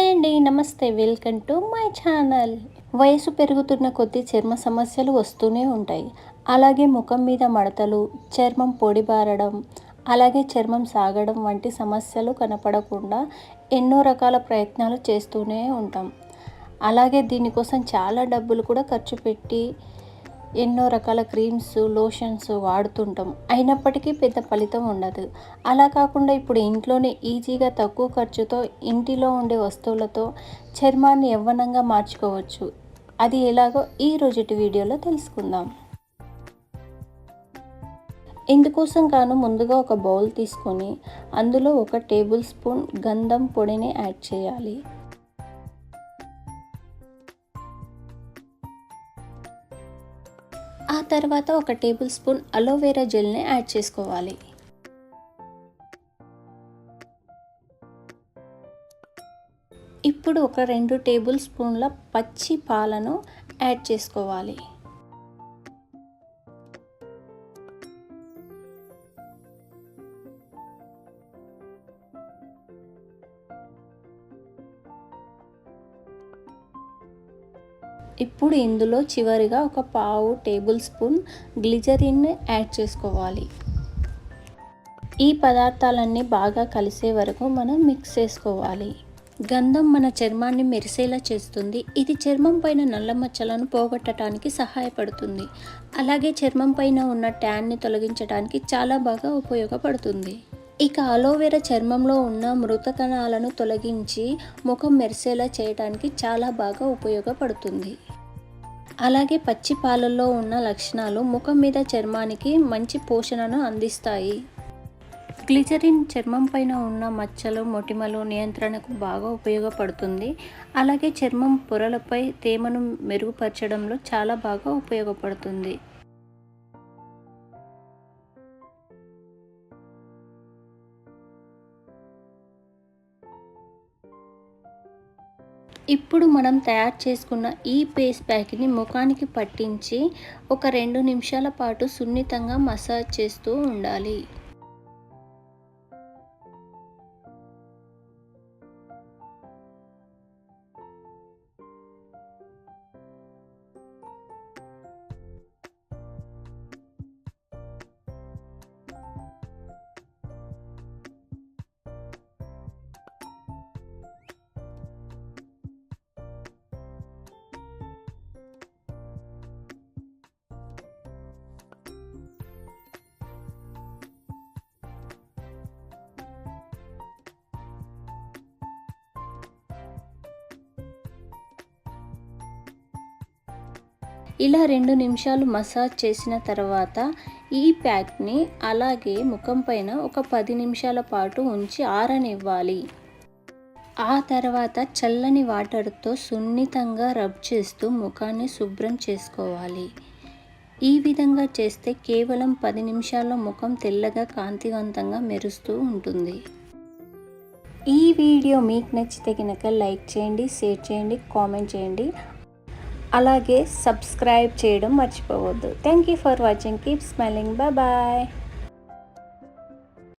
Hi అండి నమస్తే. Welcome to my channel. వయసు పెరుగుతున్న కొద్దీ చర్మ సమస్యలు వస్తూనే ఉంటాయి. అలాగే ముఖం మీద మడతలు చర్మం పొడిబారడం అలాగే చర్మం సాగడం వంటి సమస్యలు కనపడకుండా ఎన్నో రకాల ప్రయత్నాలు చేస్తూనే ఉంటాం. అలాగే దీనికోసం చాలా డబ్బులు కూడా ఖర్చు పెట్టి ఎన్నో రకాల క్రీమ్స్ లోషన్స్ వాడుతుంటాం. అయినప్పటికీ పెద్ద ఫలితం ఉండదు. అలా కాకుండా ఇప్పుడు ఇంట్లోనే ఈజీగా తక్కువ ఖర్చుతో ఇంటిలో ఉండే వస్తువులతో చర్మాన్ని యవ్వనంగా మార్చుకోవచ్చు. అది ఎలాగో ఈ రోజుటి వీడియోలో తెలుసుకుందాం. ఇందుకోసం కాను ముందుగా ఒక బౌల్ తీసుకొని అందులో ఒక టేబుల్ స్పూన్ గంధం పొడిని యాడ్ చేయాలి. ఆ తర్వాత ఒక టేబుల్ స్పూన్ అలోవెరా జెల్ని యాడ్ చేసుకోవాలి. ఇప్పుడు ఒక రెండు టేబుల్ స్పూన్ల పచ్చి పాలను యాడ్ చేసుకోవాలి. ఇప్పుడు ఇందులో చివరిగా ఒక పావు టేబుల్ స్పూన్ గ్లిజరిన్ యాడ్ చేసుకోవాలి. ఈ పదార్థాలన్నీ బాగా కలిసే వరకు మనం మిక్స్ చేసుకోవాలి. గంధం మన చర్మాన్ని మెరిసేలా చేస్తుంది. ఇది చర్మం పైన నల్ల మచ్చలను పోగొట్టడానికి సహాయపడుతుంది. అలాగే చర్మం పైన ఉన్న ట్యాన్ని తొలగించడానికి చాలా బాగా ఉపయోగపడుతుంది. ఇక అలోవెరా చర్మంలో ఉన్న మృత కణాలను తొలగించి ముఖం మెరిసేలా చేయడానికి చాలా బాగా ఉపయోగపడుతుంది. అలాగే పచ్చి పాలల్లో ఉన్న లక్షణాలు ముఖం మీద చర్మానికి మంచి పోషణను అందిస్తాయి. గ్లిజరిన్ చర్మం పైన ఉన్న మచ్చలు మొటిమలు నియంత్రణకు బాగా ఉపయోగపడుతుంది. అలాగే చర్మం పొరలపై తేమను మెరుగుపరచడంలో చాలా బాగా ఉపయోగపడుతుంది. ఇప్పుడు మనం తయారు చేసుకున్న ఈ పేస్ట్ ప్యాక్ని ముఖానికి పట్టించి ఒక రెండు నిమిషాల పాటు సున్నితంగా మసాజ్ చేస్తూ ఉండాలి. ఇలా రెండు నిమిషాలు మసాజ్ చేసిన తర్వాత ఈ ప్యాక్ని అలాగే ముఖం పైన ఒక పది నిమిషాల పాటు ఉంచి ఆరనివ్వాలి. ఆ తర్వాత చల్లని వాటర్తో సున్నితంగా రబ్ చేస్తూ ముఖాన్ని శుభ్రం చేసుకోవాలి. ఈ విధంగా చేస్తే కేవలం పది నిమిషాల్లో ముఖం తెల్లగా కాంతివంతంగా మెరుస్తూ ఉంటుంది. ఈ వీడియో మీకు నచ్చితే కనుక లైక్ చేయండి షేర్ చేయండి కామెంట్ చేయండి. అలాగే సబ్స్క్రైబ్ చేయడం మర్చిపోవద్దు. Thank you for watching keep smiling bye bye